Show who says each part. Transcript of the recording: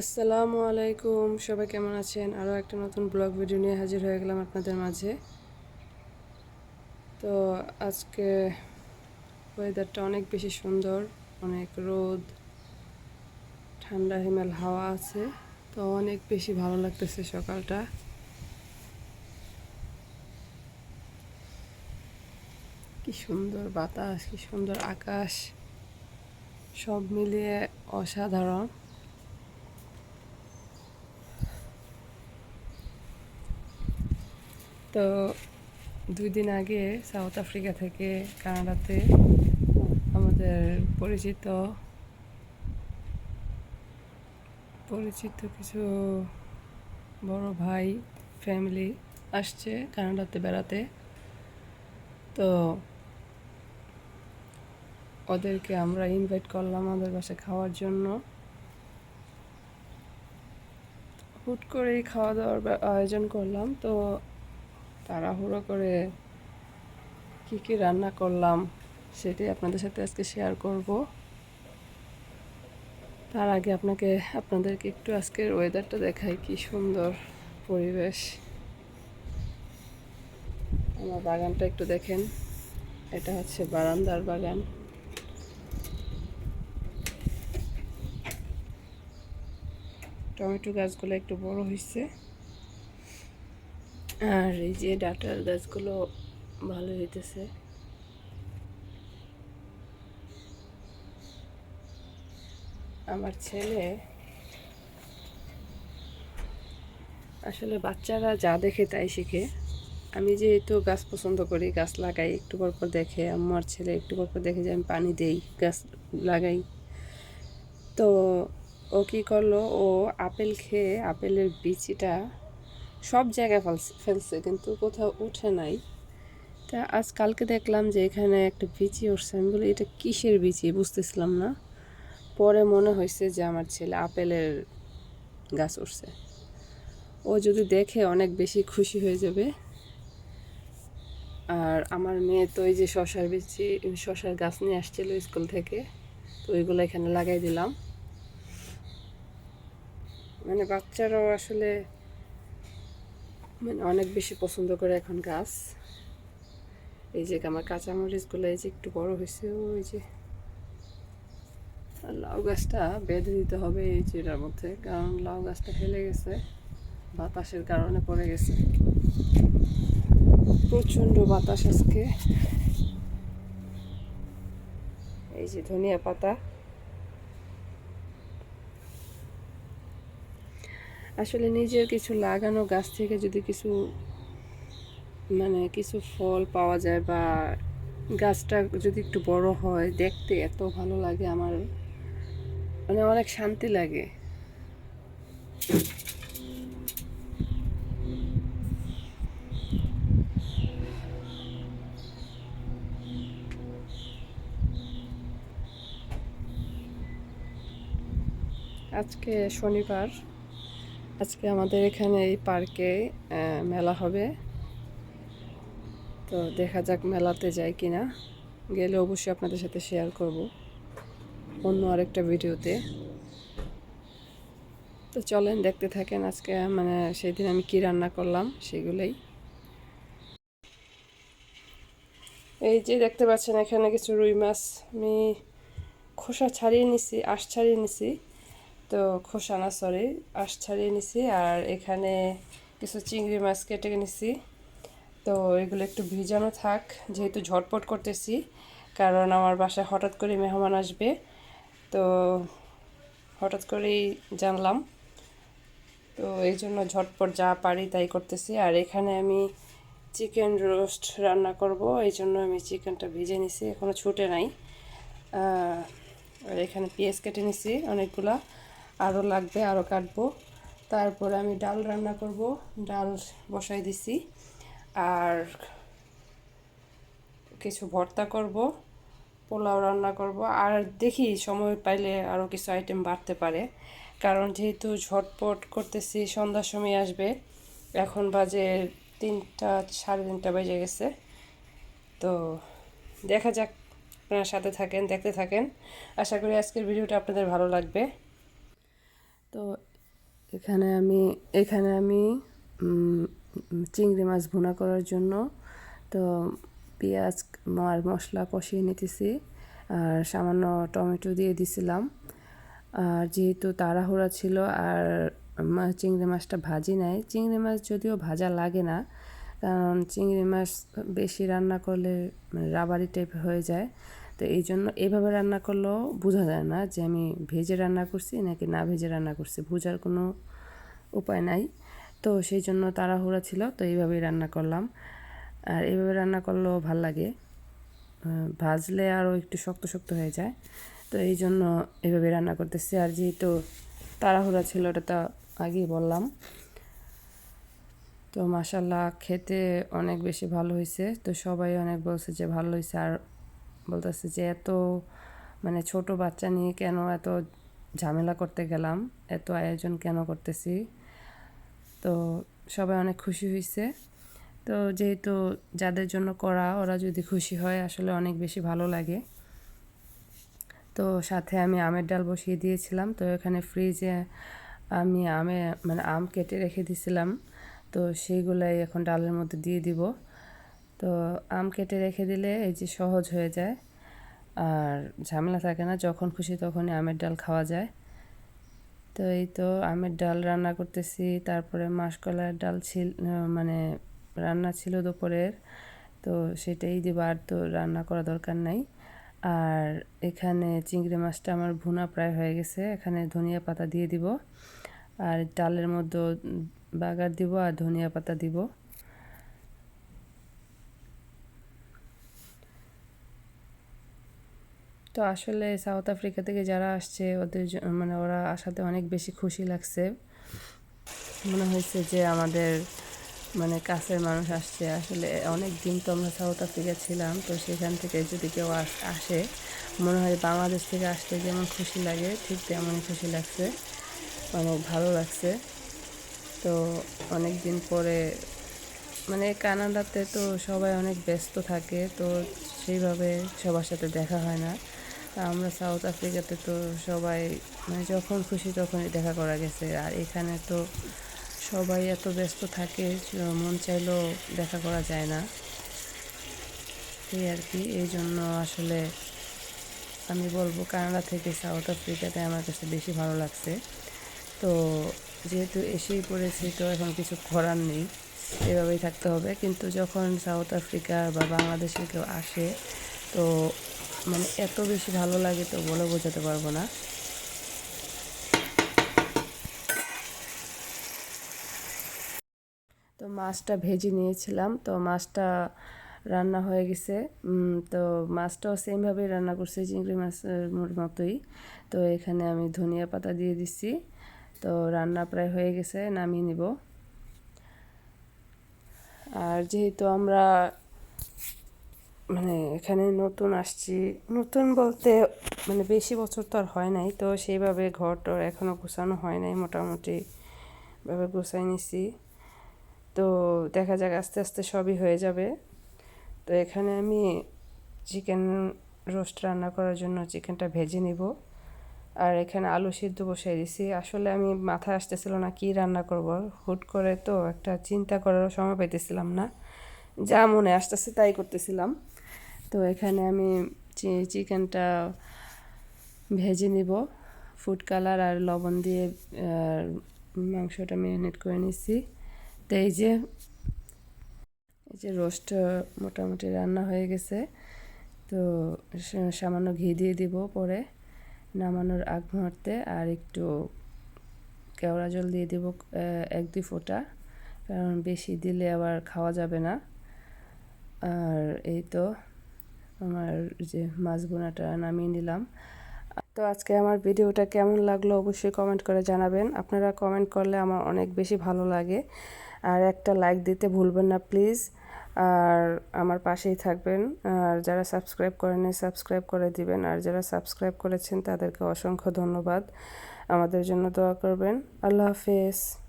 Speaker 1: আসসালামু আলাইকুম, সবাই কেমন আছেন? আরও একটা নতুন ব্লগ ভিডিও নিয়ে হাজির হয়ে গেলাম আপনাদের মাঝে। তো আজকে ওয়েদারটা অনেক বেশি সুন্দর, অনেক রোদ, ঠান্ডা হিমেল হাওয়া আছে, তো অনেক বেশি ভালো লাগতেছে সকালটা। কি সুন্দর বাতাস, কি সুন্দর আকাশ, সব মিলিয়ে অসাধারণ। তো দুই দিন আগে সাউথ আফ্রিকা থেকে কানাডাতে আমাদের পরিচিত পরিচিত কিছু বড় ভাই ফ্যামিলি আসছে কানাডাতে বেড়াতে। তো ওদেরকে আমরা ইনভাইট করলাম আমাদের বাসায় খাওয়ার জন্য। হুট করেই খাওয়া দাওয়ার আয়োজন করলাম। তো তাড়াহুড়ো করে কি কি রান্না করলাম সেটাই আপনাদের সাথে আজকে শেয়ার করব। তার আগে আপনাকে, আপনাদেরকে একটু আজকের ওয়েদারটা দেখাই, কি সুন্দর পরিবেশ। আমার বাগানটা একটু দেখেন, এটা হচ্ছে বারান্দার বাগান। টমেটো গাছগুলো একটু বড় হয়েছে আর এই যে ডাটার গাছগুলো ভালো হইতেছে। আমার ছেলে আসলে বাচ্চারা যা দেখে তাই শিখে। আমি যেহেতু গাছ পছন্দ করি, গাছ লাগাই, একটু পর পর দেখে আমার ছেলে একটু পর পর দেখে যে আমি পানি দেই, গাছ লাগাই। তো ও কী করল? ও আপেল খেয়ে, আপেলের বিচিটা সব জায়গায় ফেলছে ফেলছে, কিন্তু কোথাও উঠে নাই। তা আজ কালকে দেখলাম যে এখানে একটা বিচি উঠছে। আমি বলি, এটা কিসের বিচি? বুঝতেছিলাম না। পরে মনে হয়েছে যে আমার ছেলে আপেলের গাছ উঠছে। ও যদি দেখে অনেক বেশি খুশি হয়ে যাবে। আর আমার মেয়ে তো এই যে শশার বিচি, শশার গাছ নিয়ে আসছিল স্কুল থেকে, তো ওইগুলো এখানে লাগাই দিলাম। মানে বাচ্চারাও আসলে মানে অনেক বেশি পছন্দ করে এখন গাছ। এই যে আমার কাঁচামরিচগুলো এই যে একটু বড় হয়েছে, ওই যে লাউ গাছটা বেঁধে দিতে হবে এই যেটার মধ্যে, কারণ লাউ গাছটা হেলে গেছে, বাতাসের কারণে পড়ে গেছে। প্রচণ্ড বাতাস আজকে। এই যে ধনিয়া পাতা। আসলে নিজের কিছু লাগানো গাছ থেকে যদি কিছু মানে কিছু ফল পাওয়া যায় বা গাছটা যদি একটু বড় হয়, দেখতে এত ভালো লাগে আমার মানে অনেক শান্তি লাগে। আজকে শনিবার। আজকে আমাদের এখানে এই পার্কে মেলা হবে। তো দেখা যাক মেলাতে যাই কিনা। গেলে অবশ্যই আপনাদের সাথে শেয়ার করব অন্য আরেকটা ভিডিওতে। তো চলেন, দেখতে থাকেন আজকে মানে সেই দিন আমি কি রান্না করলাম সেগুলোই। এই যে দেখতে পাচ্ছেন এখানে কিছু রুই মাছ। আমি খোসা ছাড়িয়ে নিছি, আঁশ ছাড়িয়ে নিছি। তো খোসা না সরি আঁশ ছাড়িয়ে নিছি আর এখানে কিছু চিংড়ি মাছ কেটে নিছি। তো এগুলো একটু ভিজানো থাক, যেহেতু ঝটপট করতেছি, কারণ আমার বাসায় হঠাৎ করে মেহমান আসবে। তো হঠাৎ করেই জানলাম। তো এই জন্য ঝটপট যা পারি তাই করতেছি। আর এখানে আমি চিকেন রোস্ট রান্না করব, এই জন্য আমি চিকেনটা ভিজে নিছি এখনও ছুটে নাই। আর এখানে পেঁয়াজ কেটে নিছি অনেকগুলা। আরও লাগবে আরও কাটবো। তারপরে আমি ডাল রান্না করব, ডাল বসাই দিছি। আর কিছু ভর্তা করব, পোলাও রান্না করব। আর দেখি সময় পাইলে আরও কিছু আইটেম বাড়তে পারে। কারণ যেহেতু ঝটপট করতেছি, সন্ধ্যার সময় আসবে। এখন বাজে তিনটা, সাড়ে তিনটা বেজে গেছে। তো দেখা যাক, আপনার সাথে থাকেন, দেখতে থাকেন। আশা করি আজকের ভিডিওটা আপনাদের ভালো লাগবে। তো এখানে আমি এখানে আমি চিংড়ি মাছ ভুনা করার জন্য তো পেঁয়াজ আর মশলা কষিয়ে নিতেছি আর সামান্য টমেটো দিয়ে দিছিলাম। আর যেহেতু তাড়াহুড়া ছিল আর চিংড়ি মাছটা ভাজি নাই, চিংড়ি মাছ যদিও ভাজা লাগে না, কারণ চিংড়ি মাছ বেশি রান্না করলে মানে রাবারি টাইপ হয়ে যায়। তো এই জন্য এইভাবে রান্না করলেও বোঝা যায় না যে আমি ভেজে রান্না করছি নাকি না ভেজে রান্না করছি, বোঝার কোনো উপায় নাই। তো সেই জন্য তাড়াহুড়া ছিল, তো এইভাবেই রান্না করলাম। আর এইভাবে রান্না করলেও ভালো লাগে। ভাজলে আরও একটু শক্ত শক্ত হয়ে যায়। তো এই জন্য এভাবে রান্না করতেছি। আর যেহেতু তাড়াহুড়া ছিল, ওটা তো আগেই বললাম। তো মাসাল্লাহ খেতে অনেক বেশি ভালো হয়েছে। তো সবাই অনেক বলছে যে ভালো হয়েছে। আর বলতেছে যে এত মানে ছোট বাচ্চা নিয়ে কেন এত ঝামেলা করতে গেলাম? এত আয়োজন কেন করতেছি? তো সবাই অনেক খুশি হয়েছে তো যেহেতু যাদের জন্য করা, ওরা যদি খুশি হয়, আসলে অনেক বেশি ভালো লাগে। তো সাথে আমি আমের ডাল বসিয়ে দিয়েছিলাম। তো এখানে ফ্রিজে আমি আমে মানে আম কেটে রেখে দিয়েছিলাম তো সেইগুলাই এখন ডালের মধ্যে দিয়ে দিব। তো আম কেটে রেখে দিলে এই যে সহজ হয়ে যায়। আর ঝামেলা থাকে না, যখন খুশি তখনই আমের ডাল খাওয়া যায়। তো এই তো আমের ডাল রান্না করতেছি, তারপরে মাসকলার ডাল ছিল মানে রান্না ছিল দুপুরের, তো সেটাই দিব, আর তো রান্না করা দরকার নাই। আর এখানে চিংড়ি মাছটা আমার ভুনা প্রায় হয়ে গেছে, এখানে ধনিয়া পাতা দিয়ে দিব। আর ডালের মধ্যে বাগার দিব আর ধনিয়া পাতা দিব। তো আসলে সাউথ আফ্রিকা থেকে যারা আসছে, ওদের মানে ওরা আসাতে অনেক বেশি খুশি লাগছে। মনে হয়েছে যে আমাদের মানে কাছের মানুষ আসছে। আসলে অনেক দিন তো আমরা সাউথ আফ্রিকা ছিলাম, তো সেখান থেকে যদি কেউ আস- মনে হয় বাংলাদেশ থেকে আসতে যেমন খুশি লাগে, ঠিক তেমনই খুশি লাগছে। অনেক ভালো লাগছে। তো অনেক দিন পরে মানে কানাডাতে তো সবাই অনেক ব্যস্ত থাকে, তো সেইভাবে সবার সাথে দেখা হয় না। তা আমরা সাউথ আফ্রিকাতে তো সবাই মানে যখন খুশি তখনই দেখা করা গেছে। আর এখানে তো সবাই এত ব্যস্ত থাকে মন চাইলেও দেখা করা যায় না। এই আর কি, এই জন্য আসলে আমি বলব কানাডা থেকে সাউথ আফ্রিকাতে আমার কাছে বেশি ভালো লাগছে। তো যেহেতু এসেই পড়েছি, তো এখন কিছু করার নেই, এভাবেই থাকতে হবে। কিন্তু যখন সাউথ আফ্রিকা বা বাংলাদেশে কেউ আসে, তো মানে এত বেশি ভালো লাগে তো বলে বোঝাতে পারব না। তো মাছটা ভেজে নিয়েছিলাম, তো মাছটা রান্না হয়ে গেছে। তো মাছটাও সেমভাবেই রান্না করছি, চিংড়ি মাছের মতোই। তো এখানে আমি ধনিয়া পাতা দিয়ে দিচ্ছি। তো রান্না প্রায় হয়ে গেছে, নামিয়ে নিব। আর যেহেতু আমরা মানে এখানে নতুন আসছি। নতুন বলতে মানে বেশি বছর তো আর হয় নাই, তো সেইভাবে ঘর টর এখনও গোছানো হয় নাই মোটামুটি ভাবে গোছাই নিছি। তো দেখা যাক আস্তে আস্তে সবই হয়ে যাবে। তো এখানে আমি চিকেন রোস্ট রান্না করার জন্য চিকেনটা ভেজে নিব। আর এখানে আলু সিদ্ধ বসাই দিছি। আসলে আমি মাথায় আসতেছিল না কি রান্না করব। হুট করে তো একটা চিন্তা করারও সময় পাইতেছিলাম না। যা মনে আসতেছে তাই করতেছিলাম। তো এখানে আমি চিকেনটা ভেজে নিব ফুড কালার আর লবণ দিয়ে মাংসটা ম্যারিনেট করে নিচ্ছি। তো এই যে এই যে রোস্ট মোটামুটি রান্না হয়ে গেছে, তো সামান্য ঘি দিয়ে দিব পরে। নামানোর আগ মুহূর্তে আর একটু কেওড়া জল দিয়ে দিব এক দুই ফোঁটা, কারণ বেশি দিলে আবার খাওয়া যাবে না। আর এই তো আমার যে মাছ বোনাটা নামিয়ে নিলাম। তো আজকে আমার ভিডিওটা কেমন লাগল অবশ্যই কমেন্ট করে জানাবেন। আপনারা কমেন্ট করলে আমার অনেক বেশি ভালো লাগে। আর একটা লাইক দিতে ভুলবেন না প্লিজ আর আমার পাশেই থাকবেন। আর যারা সাবস্ক্রাইব করেনি সাবস্ক্রাইব করে দিবেন। আর যারা সাবস্ক্রাইব করেছেন, তাদেরকে অসংখ্য ধন্যবাদ। আমাদের জন্য দোয়া করবেন। আল্লাহ হাফেজ।